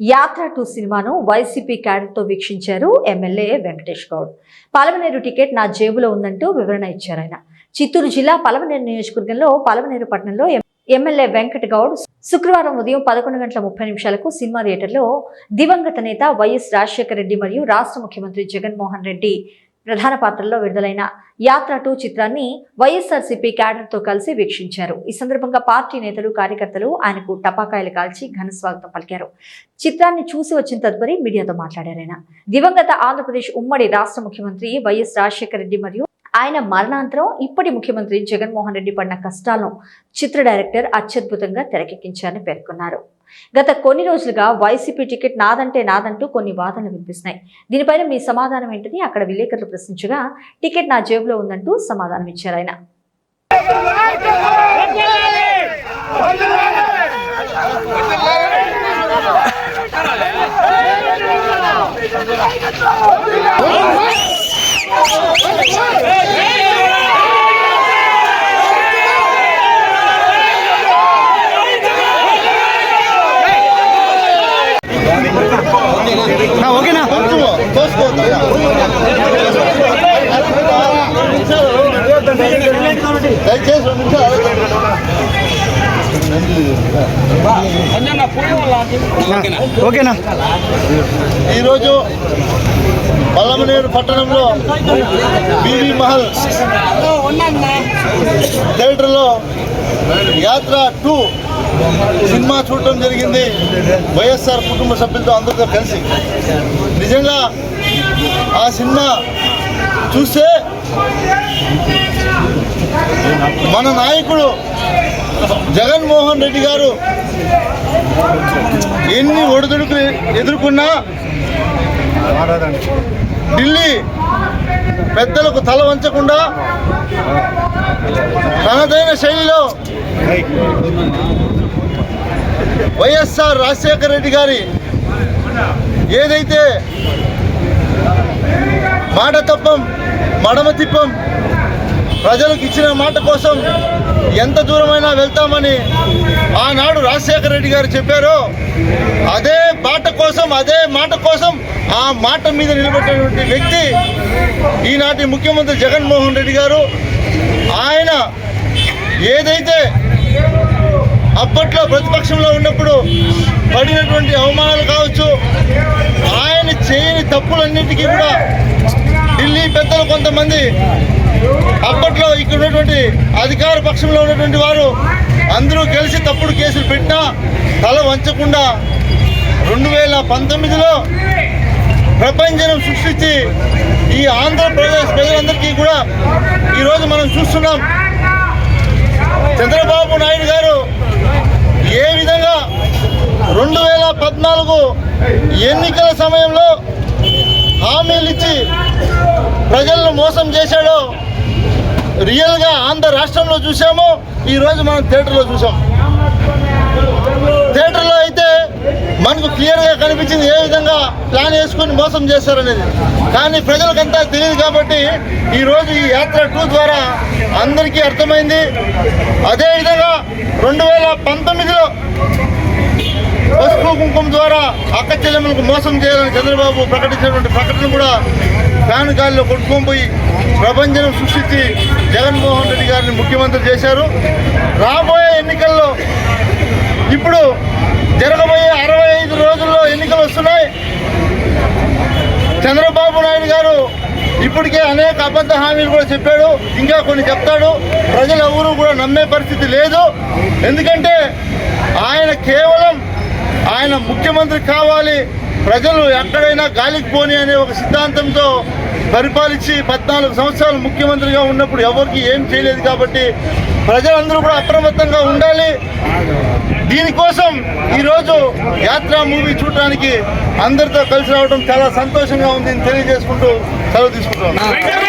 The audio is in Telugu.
యాత్ర టూ సినిమాను వైసీపీ క్యాడర్తో వీక్షించారు ఎమ్మెల్యే వెంకటేష్ గౌడ్. పాలమనేరు టికెట్ నా జేబులో ఉందంటూ వివరణ ఇచ్చారు ఆయన. చిత్తూరు జిల్లా పలమనేరు నియోజకవర్గంలో పలమనేరు పట్టణంలో ఎం- ఎమ్మెల్యే వెంకట గౌడ్ శుక్రవారం ఉదయం పదకొండు గంటల ముప్పై నిమిషాలకు సినిమా థియేటర్లో దివంగత నేత వైఎస్ రాజశేఖర రెడ్డి మరియు రాష్ట్ర ముఖ్యమంత్రి జగన్మోహన్ రెడ్డి ప్రధాన పాత్రల్లో విడుదలైన యాత్ర టూ చిత్రాన్ని వైఎస్ఆర్సీపీ క్యాడర్తో కలిసి వీక్షించారు. ఈ సందర్భంగా పార్టీ నేతలు కార్యకర్తలు ఆయనకు టపాకాయలు కాల్చి ఘన స్వాగతం పలికారు. చిత్రాన్ని చూసి వచ్చిన తదుపరి మీడియాతో మాట్లాడారు ఆయన. దివంగత ఆంధ్రప్రదేశ్ ఉమ్మడి రాష్ట్ర ముఖ్యమంత్రి వైఎస్ రాజశేఖర రెడ్డి మరియు ఆయన మరణాంతరం ఇప్పటి ముఖ్యమంత్రి జగన్మోహన్ రెడ్డి పడిన కష్టాలను చిత్ర డైరెక్టర్ అత్యద్భుతంగా తెరకెక్కించారని పేర్కొన్నారు. గత కొన్ని రోజులుగా వైసీపీ టికెట్ నాదంటే నాదంటూ కొన్ని వాదనలు వినిపిస్తున్నాయి. దీనిపైన మీ సమాధానం ఏంటని అక్కడ విలేకరులు ప్రశ్నించగా టికెట్ నా జేబులో ఉందంటూ సమాధానం ఇచ్చారు ఆయన. ఆ, దయచేసి ఓకేనా? ఈరోజు పల్లమనేరు పట్టణంలో బీబీ మహల్ థియేటర్లో యాత్ర టూ సినిమా చూడటం జరిగింది. వైఎస్ఆర్ కుటుంబ సభ్యులతో అందరితో కలిసి. నిజంగా ఆ సినిమా చూస్తే మన నాయకుడు జగన్మోహన్ రెడ్డి గారు ఎన్ని ఒడిదుడుకులు ఎదుర్కొన్నా ఢిల్లీ పెద్దలకు తల వంచకుండా తనదైన శైలిలో వైఎస్ఆర్ రాజశేఖర రెడ్డి గారి ఏదైతే మాట తప్పం మడమ తిప్పం ప్రజలకు ఇచ్చిన మాట కోసం ఎంత దూరమైనా వెళ్తామని ఆనాడు రాజశేఖర రెడ్డి గారు చెప్పారో. అదే బాట కోసం అదే మాట కోసం ఆ మాట మీద నిలబెట్టినటువంటి వ్యక్తి ఈనాటి ముఖ్యమంత్రి జగన్మోహన్ రెడ్డి గారు. ఆయన ఏదైతే అప్పట్లో ప్రతిపక్షంలో ఉన్నప్పుడు పడినటువంటి అవమానాలు తప్పులన్నింటికీ కూడా ఢిల్లీ పెద్దలు కొంతమంది అప్పట్లో ఇక్కడ ఉన్నటువంటి అధికార పక్షంలో ఉన్నటువంటి వారు అందరూ కలిసి తప్పుడు కేసులు పెట్టినా తల వంచకుండా రెండు వేల పంతొమ్మిదిలో ప్రపంచం సృష్టించి ఈ ఆంధ్రప్రదేశ్ ప్రజలందరికీ కూడా ఈరోజు మనం చూస్తున్నాం. చంద్రబాబు నాయుడు గారు ఏ విధంగా రెండు వేల పద్నాలుగు ఎన్నికల సమయంలో హామీలు ఇచ్చి ప్రజలను మోసం చేశాడో రియల్గా ఆంధ్ర రాష్ట్రంలో చూసాము ఈరోజు మనం థియేటర్లో చూసాం. థియేటర్లో అయితే మనకు క్లియర్గా కనిపించింది ఏ విధంగా ప్లాన్ వేసుకొని మోసం చేస్తారనేది కానీ ప్రజలకంతా తెలియదు కాబట్టి ఈరోజు ఈ యాత్ర టూ ద్వారా అందరికీ అర్థమైంది. అదేవిధంగా రెండు వేల పంతొమ్మిదిలో పసుపు కుంకుమ ద్వారా అక్క చెల్లెమ్మలకు మోసం చేయాలని చంద్రబాబు ప్రకటించినటువంటి ప్రకటన కూడా ఫ్యాన్ గాలిలో కొట్టుకొని ప్రపంచం సృష్టించి జగన్మోహన్ రెడ్డి గారిని ముఖ్యమంత్రి చేశారు. రాబోయే ఎన్నికల్లో ఇప్పుడు జరగబోయే అరవై ఐదు రోజుల్లో ఎన్నికలు వస్తున్నాయి. చంద్రబాబు నాయుడు గారు ఇప్పటికే అనేక అబద్ధ హామీలు కూడా చెప్పాడు ఇంకా కొన్ని చెప్తాడు. ప్రజలు ఎవరు కూడా నమ్మే పరిస్థితి లేదు. ఎందుకంటే ఆయన కేవలం ఆయన ముఖ్యమంత్రి కావాలి ప్రజలు ఎక్కడైనా గాలికి పోని అనే ఒక సిద్ధాంతంతో పరిపాలించి పద్నాలుగు సంవత్సరాలు ముఖ్యమంత్రిగా ఉన్నప్పుడు ఎవరికి ఏం చేయలేదు కాబట్టి ప్రజలందరూ కూడా అప్రమత్తంగా ఉండాలి. దీనికోసం ఈరోజు యాత్రా మూవీ చూడటానికి అందరితో కలిసి రావడం చాలా సంతోషంగా ఉంది అని తెలియజేసుకుంటూ సెలవు తీసుకుంటున్నాను